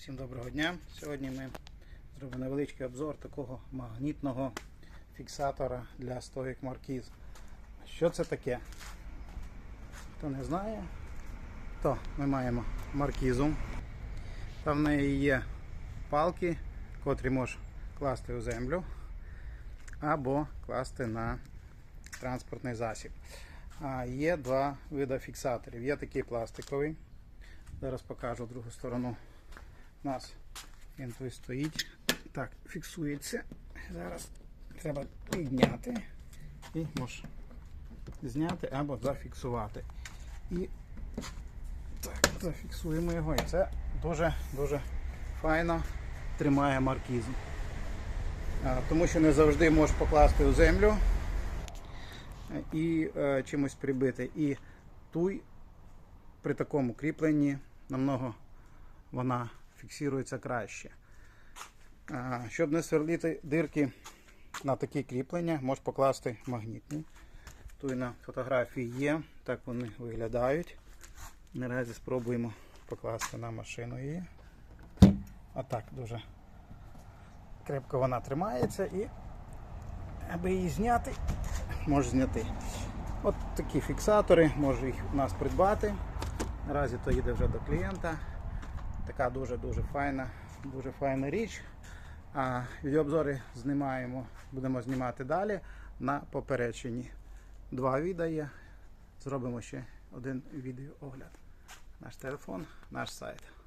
Всім доброго дня. Сьогодні ми зробимо невеличкий обзор такого магнітного фіксатора для стоїк маркіз. Що це таке? Хто не знає, то ми маємо маркізу. Там в неї є палки, котрі можеш класти у землю або класти на транспортний засіб. А є два види фіксаторів. Є такий пластиковий. Зараз покажу другу сторону. У нас він тут стоїть. Так, фіксується. Зараз треба підняти і можеш зняти або зафіксувати. І так, зафіксуємо його. І це дуже-дуже файно тримає маркізм. А, Тому що не завжди можеш покласти у землю і е, чимось прибити. І туй при такому кріпленні намного вона фіксується краще. Щоб не сверлити дирки на такі кріплення, можеш покласти магнітні. Тут на фотографії є, так вони виглядають. Наразі спробуємо покласти на машину її. Отак дуже крепко вона тримається і аби її зняти, можеш зняти. От такі фіксатори, можеш їх у нас придбати. Наразі то їде вже до клієнта. Така дуже-дуже файна, дуже файна річ. А відеообзори знімаємо, будемо знімати далі на попередженні. Два відео. Зробимо ще один відеоогляд. Наш телефон, наш сайт.